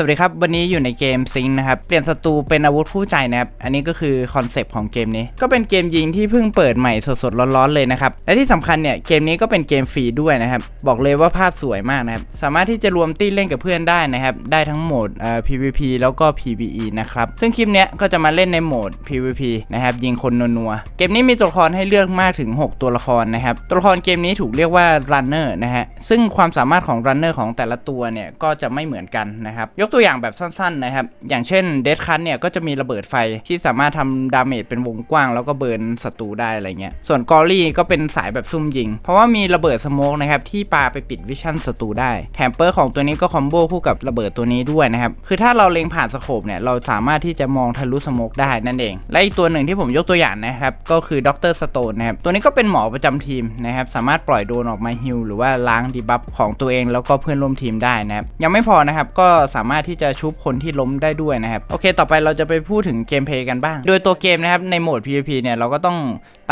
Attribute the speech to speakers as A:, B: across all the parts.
A: สวัสดีครับ วันนี้อยู่ในเกมซิงนะครับ เปลี่ยนศัตรูเป็นอาวุธคู่ใจนะครับ อันนี้ก็คือคอนเซปต์ของเกมนี้ ก็เป็นเกมยิงที่เพิ่งเปิดใหม่สดๆร้อนๆเลยนะครับ และที่สำคัญเนี่ยเกมนี้ก็เป็นเกมฟรีด้วยนะครับ บอกเลยว่าภาพสวยมากนะครับ สามารถที่จะรวมตีเล่นกับเพื่อนได้นะครับ ได้ทั้งโหมดเอ่อ PVP แล้วก็ PVE นะครับ ซึ่งคลิปเนี้ยก็จะมาเล่นในโหมด PVP นะครับยิงคนนัวๆเกมนี้มีตัวละครให้เลือกมากถึง 6 ตัวละครนะครับ ตัวละครเกมนี้ถูกเรียกว่า Runner นะฮะ ซึ่งความสามารถของ Runner ของแต่ละตัวเนี่ยก็จะไม่เหมือนกันนะครับยกตัวอย่างแบบสั้นๆนะครับ อย่างเช่น Dead Cut เนี่ยก็จะมีระเบิดไฟที่สามารถทำดาเมจเป็นวงกว้าง แล้วก็เบิร์นศัตรูได้อะไรเงี้ย ส่วน g o r y ก็เป็นสายแบบซุ่มยิง เพราะว่ามีระเบิดสโมกนะครับที่ปาไปปิดวิชั่นศัตรูได้ แถมเปอร์ของตัวนี้ก็คอมโบคู่กับระเบิดตัวนี้ด้วยนะครับ คือถ้าเราเล็งผ่านสโคปเนี่ยเราสามารถที่จะมองทะลุสโมกได้นั่นเอง และอีกตัวหนึ่งที่ผมยกตัวอย่างนะครับก็คือดรสโตนนะครับตัวนี้ก็เป็นหมอประจำทีมนะครับสามารถปล่อยโดนออกมาฮิลหรือว่าล้างดีบัฟของตัวเองแล้วก็เพื่อนร่วมทีมได้นะครับยังไม่พอนะครับก็สามารถที่จะชุบคนที่ล้มได้ด้วยนะครับ โอเค ต่อไปเราจะไปพูดถึงเกมเพย์กันบ้าง โดยตัวเกมนะครับ ในโหมด PVP เนี่ย เราก็ต้อง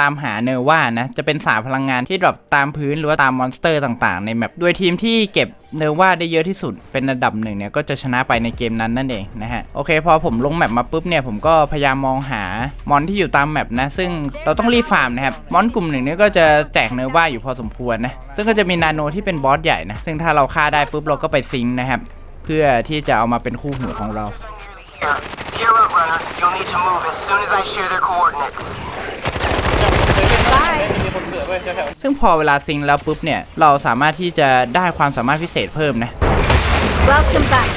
A: ตามหาเนอร์ว่านะ จะเป็นสารพลังงานที่ดรอปตามพื้นหรือว่าตามมอนสเตอร์ต่างๆ ในแมป โดยทีมที่เก็บเนอร์ว่าได้เยอะที่สุด เป็นอันดับหนึ่งเนี่ย ก็จะชนะไปในเกมนั้นนั่นเองนะฮะ โอเค พอผมลงแมปมาปุ๊บเนี่ย ผมก็พยายามมองหามอนที่อยู่ตามแมปนะ ซึ่งเราต้องรีบฟาร์มนะครับ มอนกลุ่มหนึ่งเนี่ยก็จะแจกเนอร์ว่าอยู่พอสมควรนะ ซึ่งก็จะมีนาโนที่เป็นบอสใหญ่นะ ซึ่งถ้าเราฆ่าได้ปุ๊บเราก็ไปซิงนะครับ เพื่อที่จะเอามาเป็นคู่หูของเรา
B: Here. Gear up, runner. You'll need to move as soon as I share their coordinates.
C: มีคนเกิดไว้แถว
A: ซึ่งพอเวลาซิงค์แล้วปุ๊บเนี่ย เราสามารถที่จะได้ความสามารถพิเศษเพิ่มนะ
D: Welcome back.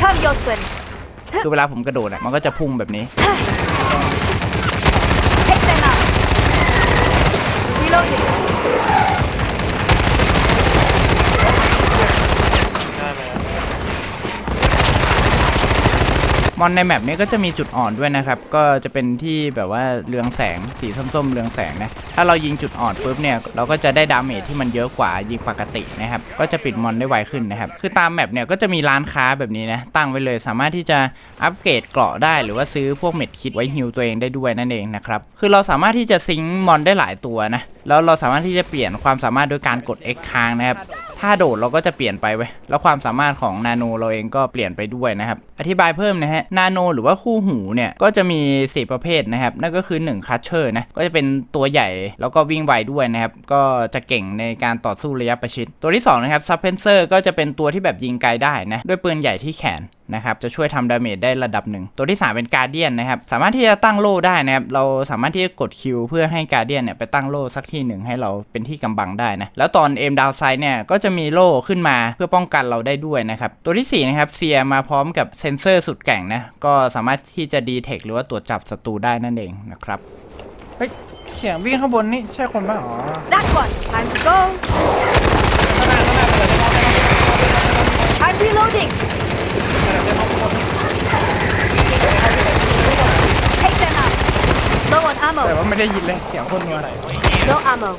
D: Come, Yoswin.
A: คือเวลาผมกระโดดอะมันก็จะพุ่งแบบนี้
D: Take them out. Reloading.
C: ม
A: อนในแมปนี้ก็จะมีจุดอ่อนด้วยนะครับ ก็จะเป็นที่แบบว่าเรืองแสงสีส้มๆเรืองแสงนะ ถ้าเรายิงจุดอ่อนปุ๊บเนี่ยเราก็จะได้ดาเมจที่มันเยอะกว่ายิงปกตินะครับ ก็จะปิดมอนได้ไวขึ้นนะครับ คือตามแมปเนี่ยก็จะมีร้านค้าแบบนี้นะตั้งไว้เลยสามารถที่จะอัปเกรดเกราะได้หรือว่าซื้อพวกเม็ดคิดไว้ฮิลตัวเองได้ด้วยนั่นเองนะครับคือเราสามารถที่จะซิงค์มอนได้หลายตัวนะแล้วเราสามารถที่จะเปลี่ยนความสามารถโดยการกด X ค้างนะครับ ถ้าโดดเราก็จะเปลี่ยนไปเว้ยแล้วความสามารถของนาโนเราเองก็เปลี่ยนไปด้วยนะครับ อธิบายเพิ่มนะฮะนาโนหรือว่าคู่หูเนี่ยก็จะมี 4 ประเภทนะครับ นั่นก็คือ1คัชเชอร์นะก็จะเป็นตัวใหญ่แล้วก็วิ่งไวด้วยนะครับ ก็จะเก่งในการต่อสู้ระยะประชิด ตัวที่2นะครับซับเพนเซอร์ก็จะเป็นตัวที่แบบยิงไกลได้นะด้วยปืนใหญ่ที่แขน นะครับจะช่วยทำดาเมจได้ระดับหนึ่ง ตัวที่ 3 เป็นการเดียนนะครับสามารถที่จะตั้งโล่ได้นะครับเราสามารถที่จะกดคิวเพื่อให้การเดียนเนี่ยไปตั้งโล่สักที่หนึ่งให้เราเป็นที่กำบังได้นะแล้วตอนเอมดาวไซด์เนี่ยก็จะมีโล่ขึ้นมาเพื่อป้องกันเราได้ด้วยนะครับตัวที่4นะครับเซียมาพร้อมกับเซนเซอร์สุดแกร่งนะก็สามารถที่จะดีเทคหรือว่าตรวจจับศัตรูได้นั่นเองนะครับเฮ้ยเสียงวิ่งข้างบนนี่ใช่คนป่ะอ๋อ
D: That one. Time to go. I'm reloading. Take them out. Low on
A: แต่
D: ammo.
A: ว่าไม่ได้ยินเลยเสียงคนนัว
D: No ammo.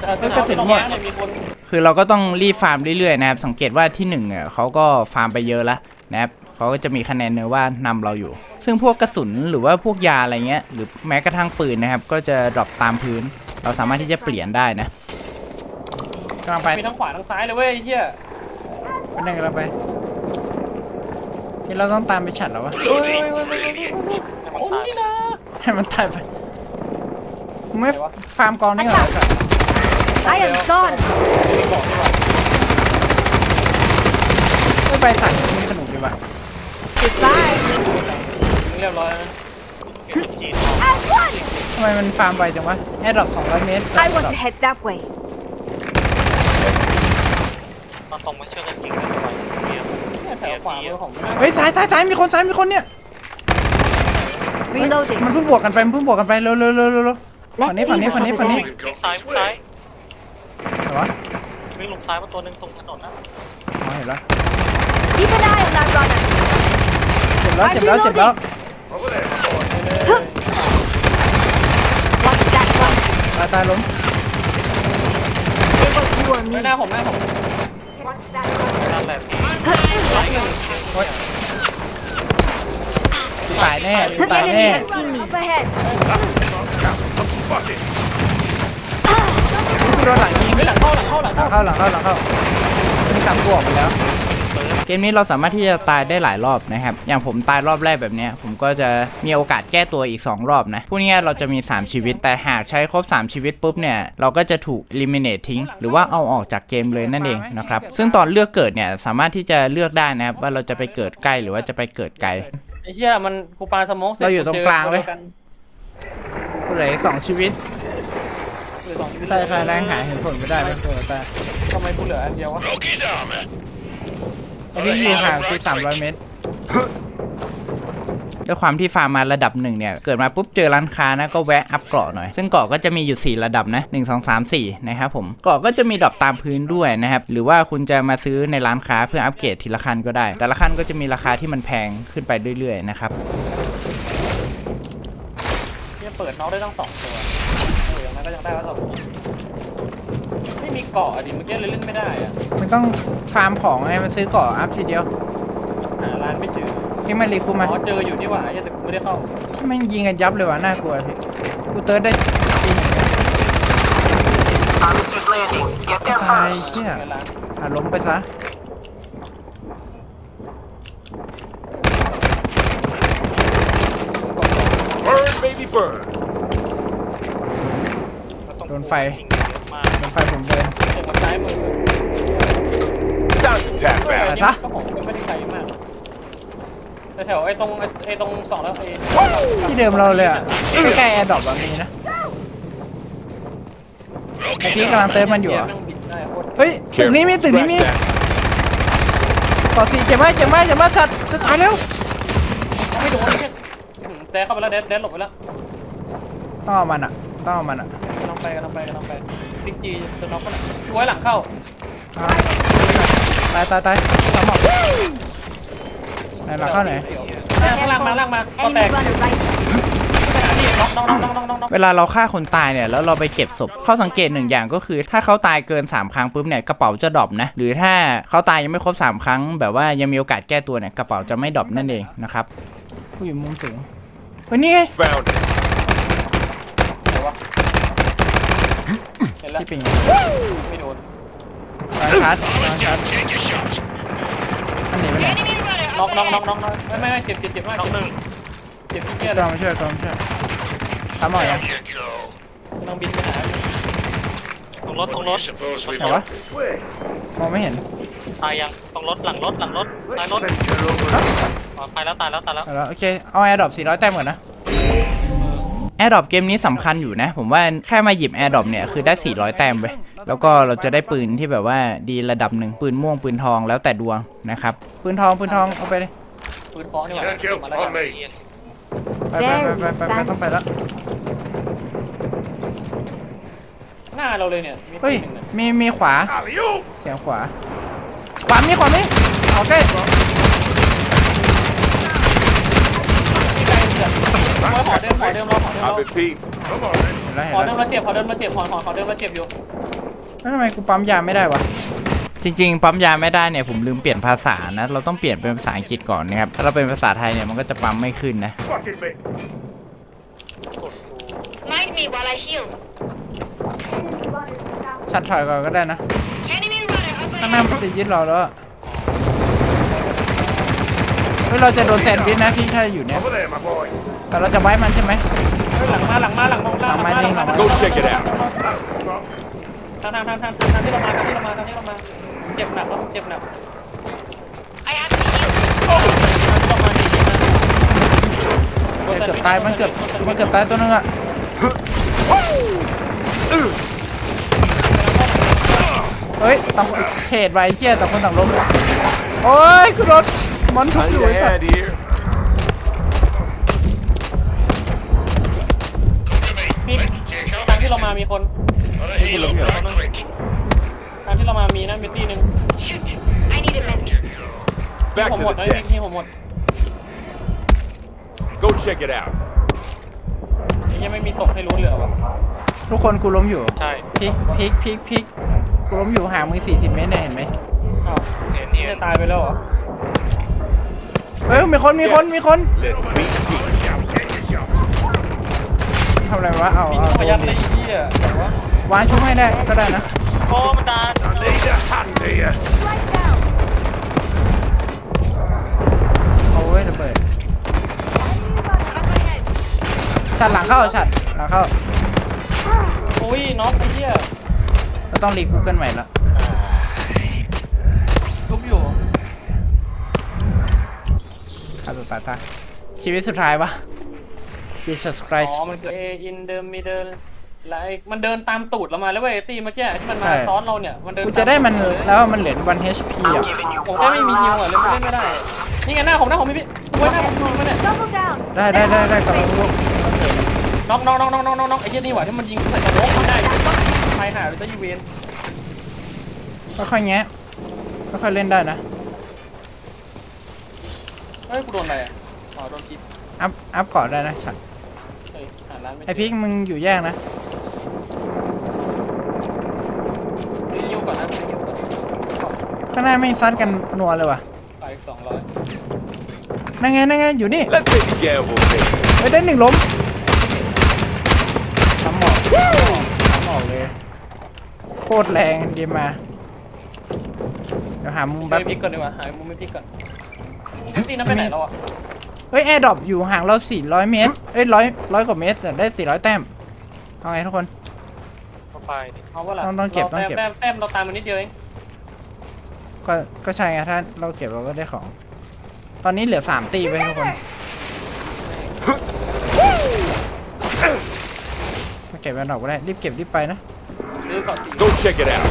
C: แต่
A: เฮ้ยกระสุนเนี่ย
C: มีคน
A: คือเราก็ต้องรีบฟาร์มเรื่อยๆนะครับ สังเกตว่าที่หนึ่งเนี่ยเขาก็ฟาร์มไปเยอะแล้วนะครับเขาก็จะมีคะแนนเนื้อว่านำเราอยู่ ซึ่งพวกกระสุนหรือว่าพวกยาอะไรเงี้ย หรือแม้กระทั่งปืนนะครับ ก็จะดรอปตามพื้น เราสามารถที่จะเปลี่ยนได้นะกำลังไป
C: มีทั้งขวาทั้งซ้ายเลยเว้ยไอ้เฮีย
A: เป็นยังไงเราไป ที่เราต้องตามไปฉัดแล้ววะ
C: เฮ้ยเฮ้ยเฮ้ยเฮ้ยเฮ้ยเฮ้ยโอ้นี่นะ
A: ให้มันตายไปไม่ฟาร์มกองนี่เหรอครับ
D: I am gone.
C: บอกดีกว่า
A: ไม่ไปสั่งมันสนุกดีว่ะ
D: Goodbye.
C: เรียบร้อยแล้วนะ
A: ทำไมมันฟาร์มไวจังวะแอร์ดรอป200เมตร
D: I want to head that way.
E: มาตรงมาช่วยกันยิงกันดีกว่าเกียร์
C: เนี่ย แถวขวามือของมัน
A: เฮ้ยซ้ายซ้ายซ้ายมีคนซ้ายมีคนเนี่ย
D: Reloading.
A: มันเพิ่งบวกกันไปมันเพิ่งบวกกันไปเร็วเร็วเร็วเร็วเร็วฝั่ง
D: Let's
A: นี้
D: see
A: ฝั่งนี้
D: what's
A: ฝั่งนี้
D: over
A: ฝั่งนี้
D: there.
E: วิ่งซ้ายวิ่งซ้าย
A: ไหนวะ
E: วิ่งลงซ้ายมาตัวหนึงตรงถนนนะ
A: อ๋อเห็นแล้ว
D: Keep an eye on that runner.
A: เจ็บแล้วเจ็บแล้วเจ็บแล้ว
D: Watch that one.
A: ตายตายล้ม
D: It was you or
C: ไม่
D: me.
C: หน้าผมหน้าผม
D: Watch that
E: นั่นแหละพี่
D: one.
A: ตายแน่
D: The
A: ตาย
D: enemy
A: แน่
D: has seen me. Up ahead.
A: โดนหลังยิง
C: เฮ้ยหลังเข้าหลังเข้าหลัง
A: หลั
C: เข้าง
A: เข้าหลังเข้าหลังเข้านี่กำบวกไปแล้ว เกมนี้เราสามารถที่จะตายได้หลายรอบนะครับ อย่างผมตายรอบแรกแบบเนี้ยผมก็จะมีโอกาสแก้ตัวอีก 2 รอบนะพูดง่ายๆเราจะมี 3 ชีวิต แต่หากใช้ครบ 3 ชีวิตปุ๊บเนี่ย เราก็จะถูก eliminate ทิ้ง หรือว่าเอาออกจากเกมเลยนั่นเองนะครับ ซึ่งตอนเลือกเกิดเนี่ยสามารถที่จะเลือกได้นะครับว่าเราจะไปเกิดใกล้หรือว่าจะไปเกิดไกล
C: ไอ้เหี้ยมันกูปาสโมก
A: เราอยู่ตรงกลางเว้ยกูเหลืออีกสองชีวิตใช่ใช่แรงหาเห็นผลไม่ได้ไม่ตัวแต่
C: ทำไมกูเหลืออันเดียววะ
A: ไอ้ที่อยู่ห่างคือ300เมตรด้วยความที่ฟาร์มมาระดับหนึ่งเนี่ย เกิดมาปุ๊บเจอร้านค้านะก็แวะอัพเกราะหน่อย ซึ่งเกราะก็จะมีอยู่ 4 ระดับนะ 1 2 3 4 นะครับผม เกราะก็จะมีดรอปตามพื้นด้วยนะครับ หรือว่าคุณจะมาซื้อในร้านค้าเพื่ออัปเกรดทีละขั้นก็ได้ แต่ละขั้นก็จะมีราคาที่มันแพงขึ้นไปเรื่อยๆนะครับ
C: เนี่ยเปิดน็อกได้ตั้งสองตัวเอออย่างนั้นก็ยังได้ว่าสองไม่มี เกาะอะดิเมื่อกี้เลยเล่นไม่ได้อะ
A: มันต้องฟาร์มของไงมันซื้อเกราะอัพทีเดียว
C: หาร้านไม่เจอ
A: ที่มารีกูมา
C: อ๋อเจออยู่นี่หว่าไอ้เหี้ยแต่กูไม่ได้เข้า
A: แม่งยิงกันยับเลยว่ะน่ากลัวพี่กูเติร์ดได้จริง
B: Harvester's landing. Get there
A: ตาย
B: first.
A: เชี่ย
C: เงินร้าน
A: อะล้มไปซะ
F: Burn, baby, burn.
A: โดนไฟ
F: Time to tap
C: เออ
F: out.
C: อันนี้ก็ผมก็ไม่ได้ไกลมากแต่แถวไอ้ตรงไอ้ไอ้ตรงสองแล้วไอ้
A: ที่เดิมเราเลยอะใกล้แอร์ดรอปแบบนี้นะไอพี่กำลังเติมมันอยู่
C: เหี้
A: อะ
C: แม่งบิดได้โคตร
A: เฮ้ยตึกนี้มีตึกนี้มี
F: Scratch that.
A: ต่อสี่เจ็บไหมเจ็บไหมเจ็บไหมจัดจะตายแล้ว
C: ไม่โดนเนี่ยอืมแดดเข้าไปแล้วแดดแดดหลบไปแล้ว
A: ต้องเอามันอะต้องเอามันอะ
C: กำลังไปกำลังไปกำลังไปติ๊กจีจะน็อกก็หน่อยไว้หลังเข้า
A: ตายตายตายสามหมอกไหนหลังเข้าไหน
C: เนี่ยข้างล่างมาล่างมาก็แต
D: Enemy
C: ก
D: runner right.
C: นี่น็อกน็อกน็อกน็อกน็อกน็อกน็อก
A: เวลาเราฆ่าคนตายเนี่ยแล้วเราไปเก็บศพข้อสังเกตหนึ่งอย่างก็คือ ถ้าเขาตายเกิน 3 ครั้งปุ๊บเนี่ยกระเป๋าจะดรอปนะ หรือถ้าเขาตายยังไม่ครบ 3 ครั้ง แบบว่ายังมีโอกาสแก้ตัวเนี่ยกระเป๋าจะไม่ดรอปนั่นเองนะครับผู้อยู่มุมสูงวันนี้ไง
F: Found it.
C: ไหนวะเห็นแล้ว
A: ที่เป็น
C: ไม่โดน
A: ร้านชาร์จร้านชาร์จอันนี้ไปไหน
C: น็อกน็อกน็อกน็อกน็อกไม่ไม่ไม่เจ็บเจ็บเจ็บมาก
E: น้อง
C: เจ็บ
E: หนึ่ง
C: เจ็บที่เกียร์
A: กำลังมาช่วยกำลังมาช่วยทำหน่อยยัง
C: กำลังบินไปหา
E: ตรงรถตรงรถ
A: ไหนวะมองไม่เห็น
E: ตายยังตรงรถหลังรถหลังรถซ้ายรถอ๋อตายแล้วตายแล้วตายแล้ว
A: เอาแล้วโอเคเอาแอร์ดรอป400แต้มก่อนนะแอร์ดรอปเกมนี้สำคัญอยู่นะ ผมว่าแค่มาหยิบแอร์ดรอปเนี่ยคือได้ 400 แต้มไป แล้วก็เราจะได้ปืนที่แบบว่าดีระดับหนึ่งปืนม่วงปืนทองแล้วแต่ดวงนะครับ ปืนทองปืนทองเอาไปเลย
C: ปืนเพาะนี่หว่า
F: Thank you.
C: มาแล้วกัน
F: On me.
A: ไปไปไปไปไปไปต้องไปแล้ว
C: หน้าเราเลยเนี่ยมี
A: เฮ้ย
C: หนึ่งเนี่ย
A: มีมีขวา
F: Alley-oop.
A: เสียงขวา ขวามีขวามีโอเค
C: มีใครเดือดขอเดิมขอเดิมรอขอเดิมรอ
F: I've been peeped. Come on, then.
A: เห็นแล้ว
C: ขอ
A: เห็น
C: เดิ
A: แล้ว
C: มมาเจ็บขอเดิมมาเจ็บขอขอขอเดิมมาเจ็บอยู่
A: แล้วทำไมกูปั๊มยาไม่ได้วะ จริง ๆ ปั๊มยาไม่ได้เนี่ยผมลืมเปลี่ยนภาษานะ เราต้องเปลี่ยนเป็นภาษาอังกฤษก่อนนะครับถ้าเราเป็นภาษาไทยเนี่ยมันก็จะปั๊มไม่ขึ้นนะ
F: Fucking me.
E: สุดกู
D: Mind me while I heal.
A: ชัดถอยก่อนก็ได้นะ
D: Enemy runner up
A: ข้างหน้ามันจะยึดเราแล้วอะเฮ้ยเราจะโดนแซนด์วิชนะที่ถ้าอยู่เนี่ย
F: Over there, my boy.
A: แต่เราจะไว้มันใช่ไหม
C: เฮ้ยหลังมาหลังมาหลังมองล่าง
A: หลังมาจริงหลังมา
F: Go check it out.
C: ทางทางทางทางทางที่เรามาทางที่เรามาทางที่เรามาเจ็บหนักแล้วเจ็บหนัก
D: I have to heal.
C: ทางที่เรามานี่เจ็บนะ
A: เกือบตายมันเกือบมันเกือบตายตัวนึงอะเฮ้ยต้องเขตไว้เชี่ยแต่คนต่างล้มโอ้ยกูโดนมอนทุบอยู่ไอ้สัส
F: Head here.
C: คนทางที่เรามามีนะมีตีหนึ่ง
D: Shoot. I need a medkit.
C: ที่
F: Back
C: ผม
F: to
C: หมด
F: the
C: นะ
F: deck.
C: ที่ผมหมด
F: Go check it out.
C: ยังไม่มีศพให้รู้เหลือวะ
A: ทุกคนกูล้มอยู่
E: ใช่
A: พลิกพลิกพลิกพลิกกูล้มอยู่ห่างมึง40 เมตรเนี่ยเห็นไหม
C: อ้าว
E: เห็น
C: นี่
E: เห็น
C: จะตายไปแล้วเหรอ
A: เฮ้ยมีคนมีคนมีคน
F: Let's beat it.
A: ทำอะไรวะเอา
C: มี
A: เอา
C: ขยัน
A: โด
C: เลย
A: นดิ
C: ไอ้เหี้ยแต่ว่า วา
A: นช่วให้ได้ก็ได้นะ
E: โอ้มัตา
F: Need a ยอา
D: ไวระเบิด
B: ฉัดหลังเข้าฉัดหลังเข้า
C: โอ้ยน็อกไอ้เหี้ย
B: เราต้องรีคูปกันใหม่ละ
C: ทุบอยู่
B: ขาดตัตายซะชีวิตสุดท้ายวะ Jesus
C: อ๋
B: Christ
C: อมันเกิด in the middle แล้วไอ้มันเดินตามตูดเรามาแล้วเว้ยไอ้ตีเมื่อกี้ที่มันมา
B: ใช่
C: ซ้อนเราเนี่ยมันเดิน
B: กู
C: ตา
B: จะได้มัน
C: ตูดเลย
B: แล้วมันเหลือ1 HP
G: I'm
B: อะ
G: giving you
C: ผม
G: one
C: แค่ไม่มีฮิวอะ
G: last
C: เลยไม่เล่นไม่ได้
G: practice.
C: นี่ไงหน้าผมหน้าผมพี่พี่ไว้หน้าผมยิงมาเนี่ย
H: Double down.
B: ได้ได้ได้ได้กำลังพวก
C: น็อกน็อกน็อกน็อกน็อกน็อกน็อกไอ้เหี้ยนี่หว่าที่มันยิงใส่กระโดดไม่ได้ไปหาเลยจะยูเวน
B: ค่อยๆแงะค่อยๆเล่นได้นะ
C: เฮ้ยกูโดนอะไรอะอ๋อโดนพิษ
B: อัพ อัพก่อนได้นะฉัด
C: เฮ้ยหาร้านไม่เจ
B: ไอพิกมึงอยู่แยกนะ
C: ยิวก่อนนะยิวก่อน
B: ข้างหน้าไม่ซัดกันนัวเลยว่ะ
C: ไปอีกสองร้อย
B: นั่งไงนั่งไงอยู่นี่
F: Let's take the gamble. Vic.
B: เฮ้ยได้หนึ่งล้มทำหมอกทำหมอกเลย โคตรแรงดีมา เดี๋ยวหามุม
C: ไป
B: แป๊บ
C: พิกก่อนดีกว่าหามุมไม่พิกก่อนตีนั้นไปไหนแล้วอะ
B: เฮ้ยแอร์ดรอปอยู่ห่างเรา 400 เมตร เอ้ยร้อยร้อยกว่าเมตรแต่ได้ 400 แต้มเอาไงทุกคน
E: เข้าไปดิ
C: เอาว่าล่ะ
B: ต้องต้องเก็บ
C: รา
B: ต้องเก็บ
C: แต้มแต้มเราตามมันนิดเดียวเอง
B: ก็ก็ใช่ไงถ้าเราเก็บเราก็ได้ของ ตอนนี้เหลือ3ตีไปทุกคนมาเก็บแอร์ดรอปก็ได้รีบเก็บรีบไปนะ
C: ซื้อก่อนสี่
F: Go check it out.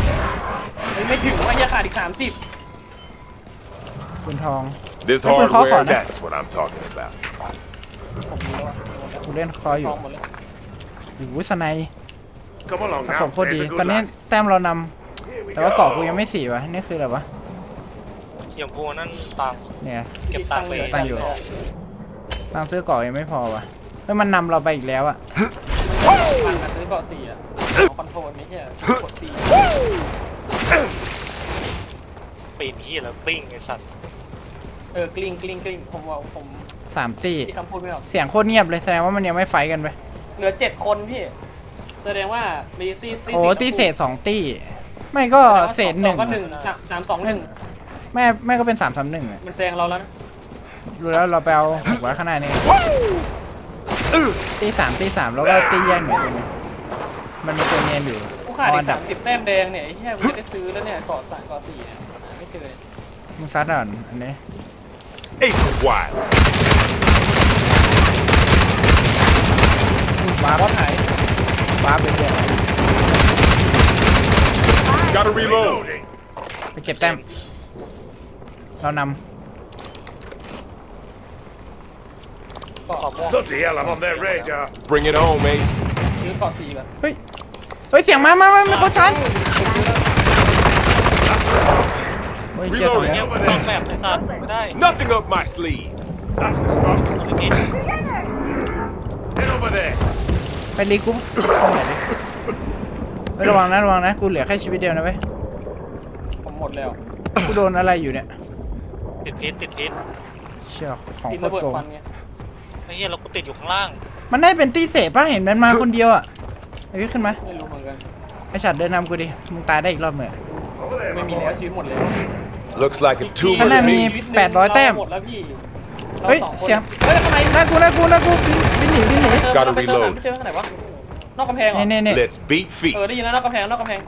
C: เฮ้ยไม่ถึงว่ายังขาดอีกสามสิบ
B: คุณทอง
F: This
B: Hey, but
F: hardware,
B: hold on.
F: that's what I'm talking about.
C: ผมรู้แล้วว่า
B: กูเล่นคออ
C: ท
B: ยู่
C: องหมดเลย
B: โอ้โหสไนด์
F: Come along
B: สะสมโคตรดีตอนนี้แต้มเรานำแต่ว่าเกาะกูยังไม่สี่วะนี่คืออะไรวะ
E: เขียมพูนั่นตังค์
B: เนี่ย
E: เก็บตังค์ไป
B: ตังค์อยู่ ตังค์ซื้อเกาะยังไม่พอวะเฮ้ยมันนำเราไปอีกแล้วอะ
C: ฟังกันซื้อเกาะสี่อะเอาคอนโทรลนี่แค่กดสี่
E: ปีนที่แล้วปิ้งไอ้สัตว์
C: เออกลิ้งกลิ้งกลิ้งผมว่าผม
B: สามตี
C: ที่คำพูดไม่ออก
B: เสียงโคตรเงียบเลยแสดงว่ามันยังไม่ไฟท์กันไป
C: เหลือเจ็ดคนพี่ แสดงว่ามีตีตี
B: โอ้
C: สี่
B: ตีเศษสองตีไม่ก็เศษหนึ่ง
C: ก็หนึ่งสามสามสองหนึ่ง
B: แม่แม่ก็เป็นสามสามหนึ่งอะ
C: มันแซงเราแล้วนะ
B: ดูแล้วเราไปเอาหกไว้ข้างในนี่ตีสามตีสามแล้วก็ตีแยกหนึ่งคนมันมีตัวเนียนอยู่
C: กูขาด
B: เอา
C: อี
B: อั
C: ก
B: นดั
C: สา
B: บ
C: มสิบแต้มแดงเนี่ยไอ้เหี้ยกูจะได้ซื้อแล้วเนี่ยเกาะสามเกาะสี่เนี่ยหาไม่เจอเลย
B: มึงซัดอ่อนอันนี้
F: Ace is wide.
B: ว้า
C: บอสหาย
B: ว้าไปเรื่อย
F: Gotta reload.
B: ไปเก็บแต้ม เราน
C: เกาะม่วง
F: Bloody hell, I'm on their radar. Bring it home, Ace.
C: ซื้อเกาะสี่ก่อนำ
B: เฮ้ยเฮ้ยเสียงมามามามาเขาชันเฮ้ยเชียร์สอง
F: Reloading.
E: เขียมต้องแบบไอ้สัตว์ไม่ได้
F: Nothing up my sleeve. That's the spot.
E: ไม่กิน
F: Head over there.
B: ไปรีกรุ๊ปตรงไหนดิเฮ้ยระวังนะระวังนะกูเหลือแค่ชีวิตเดียวนะเว้ย
C: ผมหมดแล้ว
B: กูโดนอะไรอยู่เนี่ย
E: ติดพิษติดพิษ
B: เชี่ยของ
C: ติด
B: โคต
C: ระ
B: ร
C: เบิด
B: โกง
C: ฟันไง
E: ไอ้เหี้ยเรากูติดอยู่ข้างล่าง
B: มันได้เป็นตีเศษป่ะเห็นมันมาคนเดียวอะไอ้พี่ขึ้นมา
C: ไม่รู้เหมือนกัน
B: ไอ้ฉัดเดินนำกูดิมึงตายได้อีกรอบเหมือน
C: ไม่มีแล้วชีวิตหมดเลย
F: Looks like a two
B: ข้างหน้ามี
C: ชีวิตหนึ่ง
B: 800แต้ม
C: เราหมดแล้วพี่
B: เฮ้ย
C: ราสองคน
B: เสียง
C: เฮ้ยข้างใน
B: น่ากูน่ากูน่ากูบินบินหนีบินหนี
C: เจอ
F: Gotta
C: ไปเจอ
F: reload
C: ไม่เจอข้างไหนวะนอกกำแพงเหรอ
B: นี่นี่นี่
F: Let's beat feet.
C: เออได้ยินแล้วนอกกำแพงนอกกำแพง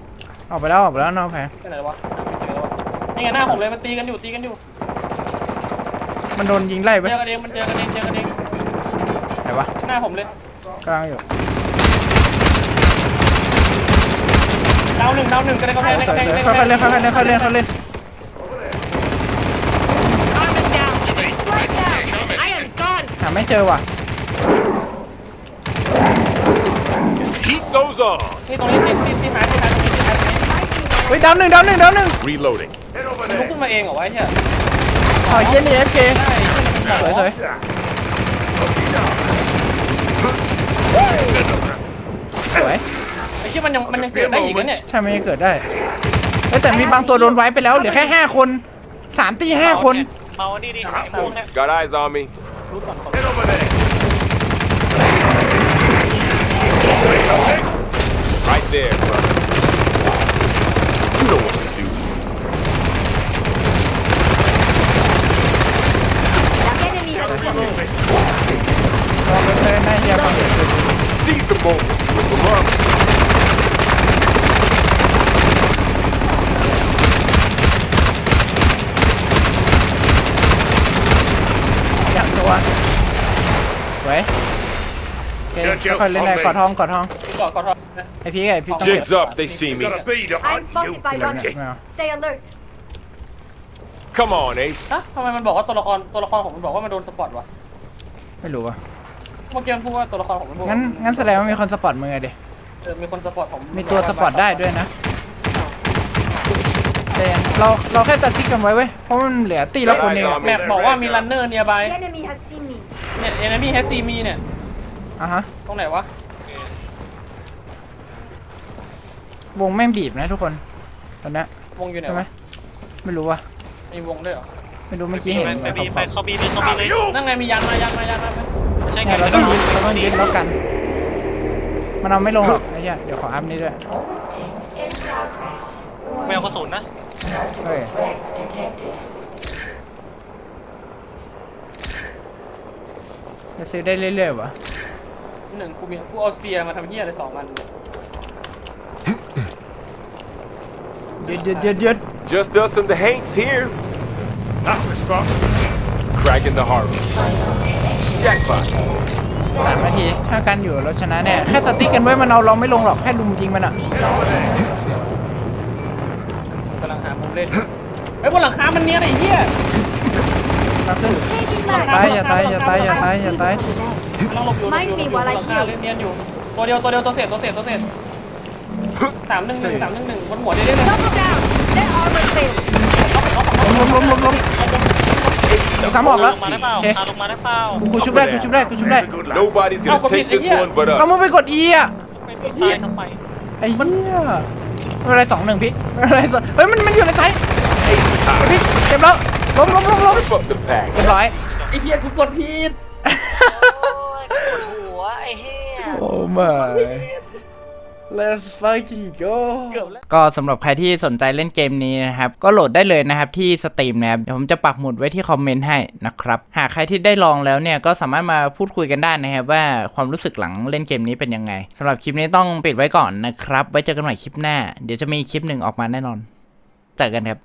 B: ออกไปแล้วออกไปแล้วนอกแผง
C: ที่ไหนวะหาไม่เจอแล้ววะนี่ไงหน้าผมเลยมันตีกันอยู่ตีกันอยู่
B: มันโดนยิงไล่ไป
C: เจอกันเองมันเจอกันเองเจอกันเอง
B: ไหนวะ
C: หน้าผมเลย
B: กำลังอยู่
C: ดาวหนึ่งดาวหนึ่งกันในกำแพงใน
B: สว
C: กำ
B: ย
C: แพง
B: สวยค่อยๆเล่นค่อยๆเล่นค่อยๆเล่นค่อยๆเล่น
H: Arm is down. Right down. I am gone.
B: หาไม่เจอว่ะ
F: Heat goes on.
C: นี่ตรงนี้ที่ที่ที่หายที่หายตรงนี้ที่หายตรงนี้
B: เฮ้ยดาวหนึ่งดาวหนึ่งดาวหนึ่ง
F: Reloading.
C: มันลุกขึ้นมาเองเหรอวะไอ้เหี้ย
B: อ๋อเย็นนี่เอฟเค
C: ได้
B: สวยสวยสวย
C: ไอ้เหี้ยมันยังมันยังเกิดได้อีกนะเนี่ย
B: ใช่ไม่เกิดได้เอ้ยแต่มีบางตัวโดนไว้ไปแล้วเหลือแค่ห้าคนสามตีห้าคน
E: เมาอันนี้ดิเมาเนี่ย
F: Got eyes on me.
C: รู้ก่อนก่อน
F: Head over there. Right there, brother.
B: โอเคค่อยๆเล่นได้กอดทองกอดทอง
C: ก่อนก่อนก่อนนะ
B: ไอพี่กับไอพี่ต้องเก็บ
F: Jigs up, they see me.
H: Got a bee to
D: I'm
H: hunt, you
D: spotted by runners.
H: dirty.
B: ไม่เอา
D: Stay alert.
F: Come on, Ace.
C: ฮะทำไมมันบอกว่าตัวละครตัวละครของมันบอกว่ามันโดนสปอตวะ
B: ไม่รู้ว่ะ
C: เมื่อกี้มันพูดว่าตัวละครของมันพูดว่า
B: งั้นงั้นแสดงว่ามีคนสปอร์ตมือดิ
C: เออมีคนสปอตผม
B: มีตัวสปอร์ตได้ด้วยนะแต่เราเราแค่ตัดทิกกันไว้เว้ยเพราะมันเหลือตีละคนเองอะ
C: แมปบอกว่ามีรันเนอร์เนียบาย
D: The enemy has seen me.
C: เนี่ยเอนมี่เฮซีมีเนี่ย
B: อะฮะ
C: ตรงไหนวะ
B: วงแม่งบีบนะทุกคน ตอนเนี้ยว
C: งอยู่ไหน
B: ใช่ไหม
C: วะ
B: ไม่รู้ว่ะ
C: มีวงด้วยเหรอ
B: ไม่รู้เมื่อกี้เห็น
E: ไป
B: ไหม
E: บีไปเข้าบีไปเข้าบีเลย
C: นั่งไงมียันมายันมายันมา
E: ไม่ใช่ไง
B: เนี่ยเราต้องยึดเราต้องยึดแล้วกัน มันเอาไม่ลงหรอกไอ้เหี้ยเดี๋ยวขออัพนี้ด้วย
E: ไม่เอากระสุนนะ
B: เฮ้ย จะซื้อได้เรื่อยๆวะ
C: หนึ่งกูมีกูเอาเซียมาทำเหี้ยอะไรสองอัน
B: ยึดยึดยึดยึด
F: Just us and the Hanks here.
H: That's the spot.
F: Cracking the harbor. Jackpot.
B: สามนาที ถ้ากันอยู่เราชนะแน่ แค่สติ๊กกันไว้มันเอาเราไม่ลงหรอก แค่ลุมยิงมันอะ
C: กำลังหามุมเล่นไอ้ยบนหลังคามันเนียนไอ้เหี้ย
B: มาขึ้น
D: Taking
B: อย่า
D: flag.
B: ตายอย่าตายอย่าตายอย่าตายอย่าตาย
C: กำลังหลบอยู่หลบอยู่หลบอยู่บนหลังคาเล่นเนียนอยู่ ตัวเดียวตัวเดียวตัวเศษตัวเศษตัวเศษสามหนึ่งหนึ่งสามหนึ่งหนึ่งบนหัวเดียวเลย
D: Double down. Their armor failed.
B: ล้มล้มล้มล้มสามออก
E: ล
B: แล้ว
E: งมาได้เปล่า
B: โอเค
E: คาลงมาได้เปล่า
B: กูชุบได้กูชุบได้กูชุบได้
H: Good lad.
F: Nobody's gonna
C: Oh,
F: take this
C: yeah.
F: one but
B: เรา
F: us.
B: มึงไปกด E อะ
E: ไปบีซ้ายทำไม
B: ไอ้เหี้ยไม่เป็นไรสองหนึ่งพี่ไม่เป็นไรสองเฮ้ยมันมันอยู่ในไซส์พี่เจ็บแล้วล้มล้มล้มล้ม
F: Rip up the pack.
B: เรียบร้อย
C: ไอ้เหี้ยกูกดผิด
E: ป
B: โอ้ my let's fucking go
C: เกือบแล้ว
B: ก็สำหรับใครที่สนใจเล่นเกมนี้นะครับ ก็โหลดได้เลยนะครับที่สตรีมนะครับเดี๋ยวผมจะปักหมุดไว้ที่คอมเมนต์ให้นะครับ หากใครที่ได้ลองแล้วเนี่ย ก็สามารถมาพูดคุยกันได้นะครับ ว่าความรู้สึกหลังเล่นเกมนี้เป็นยังไงสำหรับคลิปนี้ต้องปิดไว้ก่อนนะครับ ไว้เจอกันใหม่คลิปหน้า เดี๋ยวจะมีคลิปหนึ่งออกมาแน่นอนเจอกันครับ